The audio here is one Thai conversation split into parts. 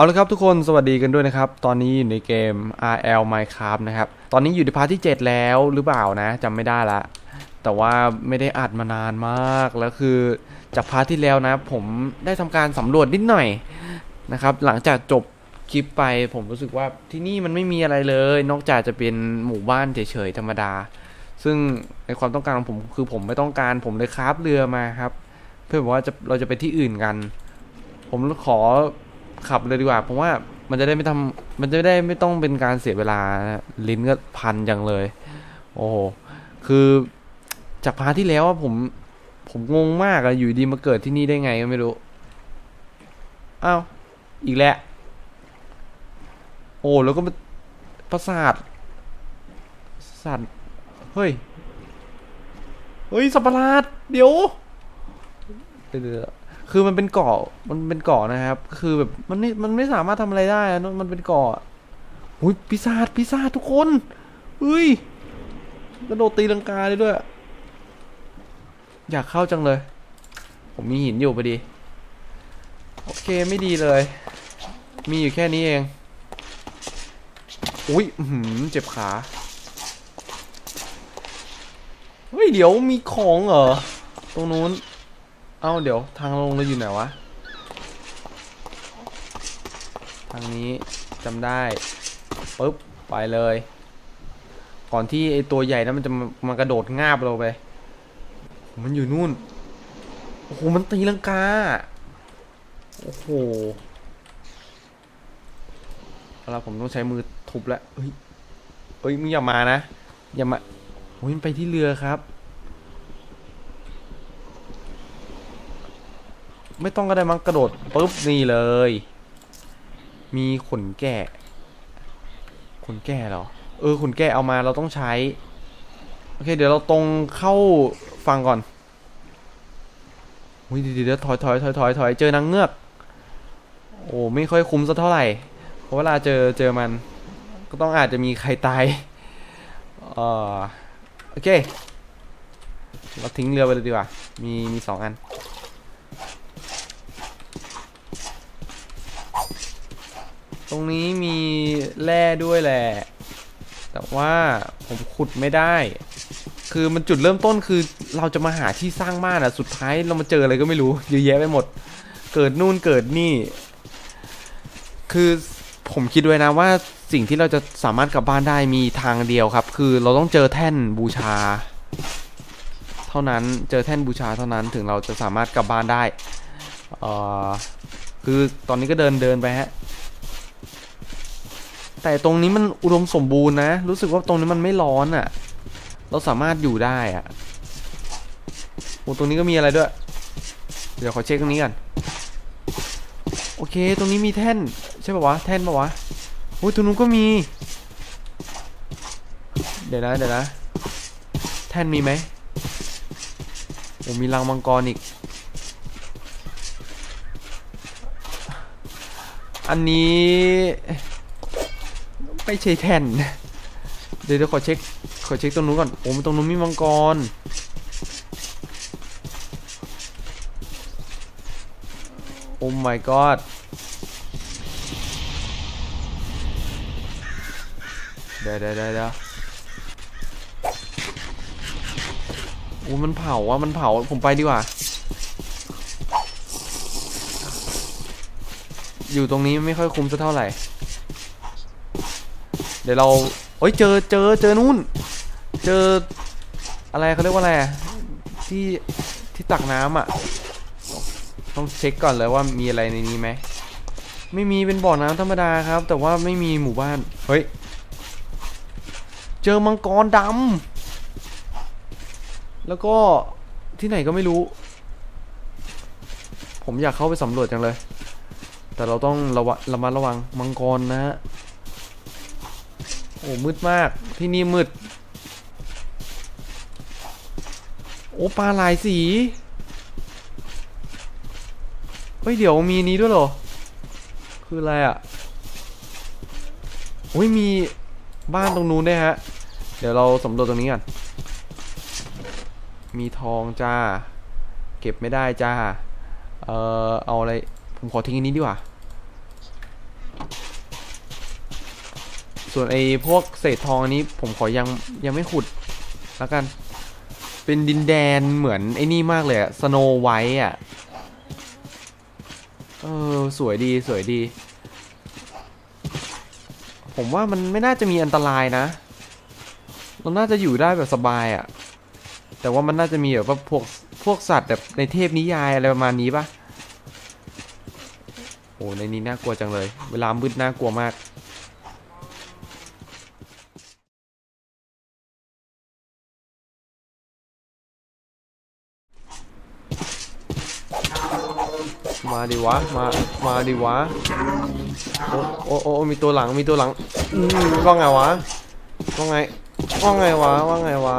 เอาละครับทุกคนสวัสดีกันด้วยนะครับ ตอนนี้อยู่ในเกม RL Minecraft นะครับ ตอนนี้อยู่ในพาร์ทที่ 7 แล้วหรือเปล่านะจำไม่ได้ละ แต่ว่าไม่ได้อัดมานานมาก แล้วคือจากพาร์ทที่แล้วนะ ผมได้ทำการสำรวจนิดหน่อยนะครับ หลังจากจบคลิปไปผมรู้สึกว่าที่นี่มันไม่มีอะไรเลย นอกจากจะเป็นหมู่บ้านเฉยๆธรรมดา ซึ่งในความต้องการของผมคือผมไม่ต้องการผมเลยคราฟเรือมาครับ เพื่อบอกว่าจะเราจะไปที่อื่นกัน ผมขอ ขับเลยดีกว่าเพราะว่ามันจะได้ไม่ทำมันจะได้ไม่ต้องเป็นการเสียเวลาลิ้นก็พันจังเลย โอ้โหคือจากพาที่แล้วผม ผมงงมากอะอยู่ดีมาเกิดที่นี่ได้ไงก็ไม่รู้อ้าวอีกแล้วโอ้แล้วก็ประสาทสัตว์เฮ้ยเฮ้ยสัประหลาดเดี๋ยวเดี๋ยว คือมันเป็นเกาะมันเป็นเกาะนะครับ คือแบบมันไม่มันไม่สามารถทำอะไรได้อะมันเป็นเกาะอุ้ยปีศาจปีศาทุกคนเฮ้ยกระโดดตีลังกาได้ด้วย อยากเข้าจังเลย ผมมีหินอยู่พอดี โอเคไม่ดีเลย มีอยู่แค่นี้เอง อุ้ยหือเจ็บขาเฮ้ยเดี๋ยวมีของเหรอ ตรงนู้น เอ้าเดี๋ยวทางลงเราอยู่ไหนวะ ทางนี้จำได้ปึ๊บไปเลย ก่อนที่ไอตัวใหญ่นั้นมันจะมากระโดดงาบเราไป มันอยู่นู่น โอ้โหมันตีลังกา โอ้โหเอาละผมต้องใช้มือทุบแล้วเฮ้ยเฮ้ยมึงอย่ามานะ อย่ามาโอ้ยมันไปที่เรือครับ ไม่ต้องก็ได้มั้งกระโดดปุ๊บนี่เลย มีขนแกะ ขนแกะเหรอ เออขนแกะเอามาเราต้องใช้ โอเค เดี๋ยวเราตรงเข้าฟังก่อนอุ้ยเดี๋ยวเดี๋ยวถอยถอยถอยถอยถอยเจอนางเงือก โอ้ไม่ค่อยคุ้มสักเท่าไหร่ เพราะเวลาเจอเจอมัน ก็ต้องอาจจะมีใครตายเอ่อโอเค เราทิ้งเรือไปเลยดีกว่า มีมีสองอัน ตรงนี้มีแร่ด้วยแหละ แต่ว่าผมขุดไม่ได้ คือมันจุดเริ่มต้นคือเราจะมาหาที่สร้างบ้านอะสุดท้ายเรามาเจออะไรก็ไม่รู้เยอะแยะไปหมด เกิดนู่นเกิดนี่ คือผมคิดไว้นะว่าสิ่งที่เราจะสามารถกลับบ้านได้มีทางเดียวครับ คือเราต้องเจอแท่นบูชา เท่านั้นเจอแท่นบูชาเท่านั้นถึงเราจะสามารถกลับบ้านได้เอ่อคือตอนนี้ก็เดินเดินไปฮะ แต่ตรงนี้มันอุดมสมบูรณ์นะ รู้สึกว่าตรงนี้มันไม่ร้อนอะ่ะ เราสามารถอยู่ได้อะ่ะโอ้ตรงนี้ก็มีอะไรด้วย เดี๋ยวขอเช็คตรงนี้ก่อนโอเค ตรงนี้มีแท่น ใช่ป่าวะ แท่นป่าวะโอ้ยตรงนู้นก็มี เดี๋ยวนะ เดี๋ยวนะ แท่นมีไหมโอ้มีรังมังกรอีก อันนี้ ไม่ใช่แท่น เดี๋ยวเดี๋ยวขอเช็ค ขอเช็คตรงนู้นก่อน โอ้มตรงนู้นมีมังกร โอ้ my god เดี๋ยวเดี๋ยวเดี๋ยวโอ้มันเผาอะมันเผา ผมไปดีกว่า อยู่ตรงนี้ไม่ค่อยคุ้มสักเท่าไหร่ ดี๋ยวเราเอ้ยเจอเจอเจอนู่น เจออะไรเขาเรียกว่าอะไรที่ที่ตักน้ำอะ ต้องเช็คก่อนเลยว่ามีอะไรในนี้ไหมไม่มีเป็นบ่อน้ำธรรมดาครับ แต่ว่าไม่มีหมู่บ้านเฮ้ยเจอมังกรดำแล้วก็ที่ไหนก็ไม่รู้ ผมอยากเข้าไปสำรวจจังเลย แต่เราต้องระวังระมัดระวังมังกรนะฮะ โอ้มืดมากที่นี่มืด โอ้ปลาหลายสี เฮ้ย เดี๋ยวมีนี้ด้วยเหรอ คืออะไรอะโอ้ยมีบ้านตรงนู้นด้วยฮะ เดี๋ยวเราสำรวจตรงนี้ก่อนมีทองจ้า เก็บไม่ได้จ้า เอ่อ เอาอะไร ผมขอทิ้งอันนี้ดีกว่า ส่วนไอ้พวกเศษทองอันนี้ผมขอยังยังไม่ขุดแล้วกัน เป็นดินแดนเหมือนไอ้นี่มากเลยอะสโนไวท์อะเออสวยดีสวยดี ผมว่ามันไม่น่าจะมีอันตรายนะ เราน่าจะอยู่ได้แบบสบายอะแต่ว่ามันน่าจะมีแบบว่าพวกพวกสัตว์แบบในเทพนิยายอะไรประมาณนี้ปะโอ้ในนี้น่ากลัวจังเลย เวลามืดน่ากลัวมาก มาดิวะ มา มาดิวะ โอ้โอ้โอ้มีตัวหลัง มีตัวหลังว่าไงวะ ว่าไง ว่าไงวะ ว่าไงวะ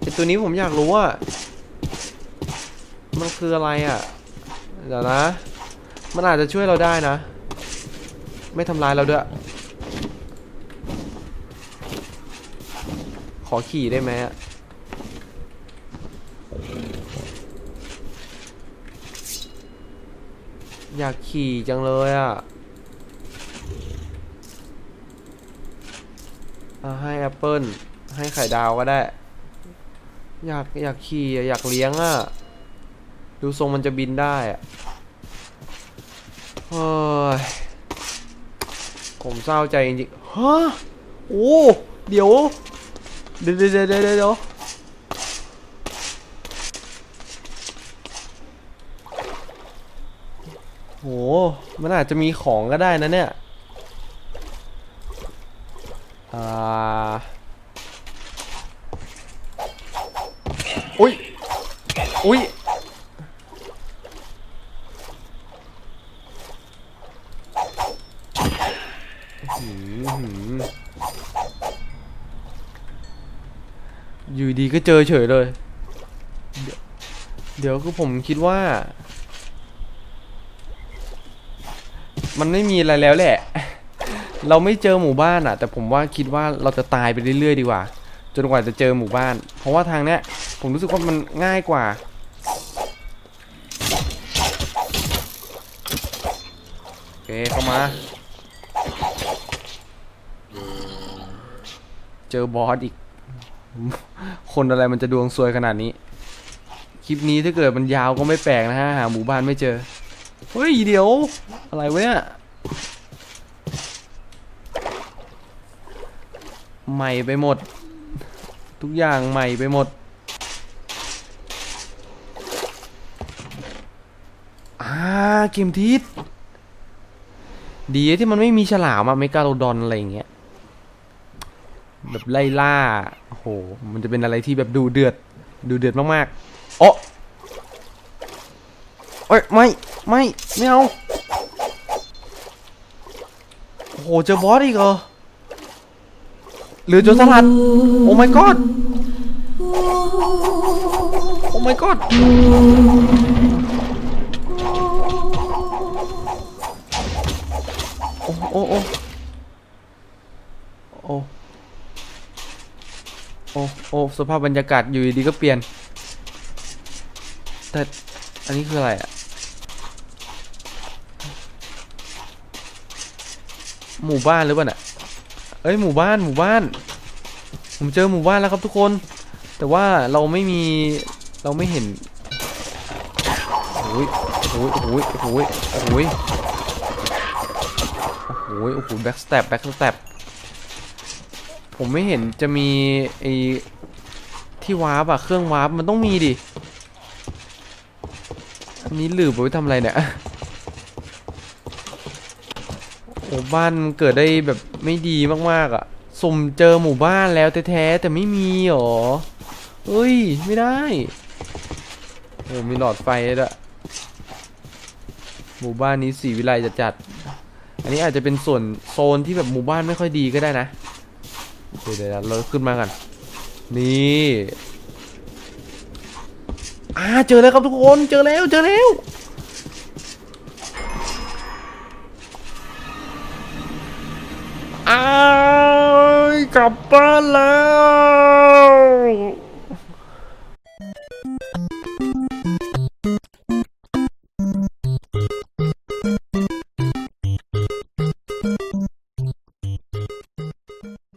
ไอตัวนี้ผมอยากรู้ว่า มันคืออะไรอะ เดี๋ยวนะ มันอาจจะช่วยเราได้นะ ไม่ทำร้ายเราด้วย ขอขี่ได้ไหมอะ อยากขี่จังเลยอะอะให้แอปเปิลให้ไข่ดาวก็ได้ อยากอยากขี่อยากเลี้ยงอะ ดูทรงมันจะบินได้อะเฮ้ยผมเศร้าใจจริงๆฮะโอ้เดี๋ยวเดี๋ยวเดี๋ยวเดี๋ยวเดี๋ยวเดี๋ยว โห มันอาจจะมีของก็ได้นะเนี่ย อ่า อุ้ย อุ้ยอื้อหืออยู่ดีก็เจอเฉยเลย เดี๋ยวเดี๋ยวคือผมคิดว่า มันไม่มีอะไรแล้วแหละ เราไม่เจอหมู่บ้านอะ แต่ผมว่าคิดว่าเราจะตายไปเรื่อยๆดีกว่า จนกว่าจะเจอหมู่บ้าน เพราะว่าทางเนี้ย ผมรู้สึกว่ามันง่ายกว่า โอเคเข้ามา เจอบอสอีก คนอะไรมันจะดวงซวยขนาดนี้ คลิปนี้ถ้าเกิดมันยาวก็ไม่แปลกนะฮะ หาหมู่บ้านไม่เจอ เฮ้ยเดี๋ยว อะไรวะเนี่ยใหม่ไปหมด ทุกอย่างใหม่ไปหมดอ่าเกมทิศดีที่มันไม่มีฉลามอะเมกาโลดอนอะไรอย่างเงี้ยแบบไล่ล่าโอ้โห มันจะเป็นอะไรที่แบบดูเดือด ดูเดือดมากๆโอ้เอ้ยไม่ ไม่ ไม่เอา โอ้โห เจอบอสอีกเหรอ หรือโจรสลัด โอ้ my god โอ้ my god โอ้โอ้โอ้โอ้โอ้โอ้สภาพบรรยากาศอยู่ดีๆก็เปลี่ยน แต่ อันนี้คืออะไรอะ หมู่บ้านหรือเปล่าน่ะเอ้ยหมู่บ้านหมู่บ้าน ผมเจอหมู่บ้านแล้วครับทุกคน แต่ว่าเราไม่มีเราไม่เห็นโอ้ยโอ้ยโอ้ยโอ้ยโอ้ยโอ้ยโอ้โหแบ็กสเต็ปแบ็กสเต็ปผมไม่เห็นจะมีไอที่วาร์ปอะเครื่องวาร์ปมันต้องมีดิ อันนี้หลืบไว้ทำอะไรเนี่ย โอ้บ้านมันเกิดได้แบบไม่ดีมากๆอะ่ะสมเจอหมู่บ้านแล้วแท้ๆแต่ไม่มีหรอเฮ้ย ไม่ได้โอ้มีหลอดไฟด้วยหมู่บ้านนี้สีวิไลจะจัด อันนี้อาจจะเป็นส่วนโซนที่แบบหมู่บ้านไม่ค่อยดีก็ได้นะเดี๋ยวเดี๋ยวเราขึ้นมากัน นี่อ่าเจอแล้วครับทุกคน เจอแล้ว เจอแล้ว อ้ายกลับบ้านแล้ว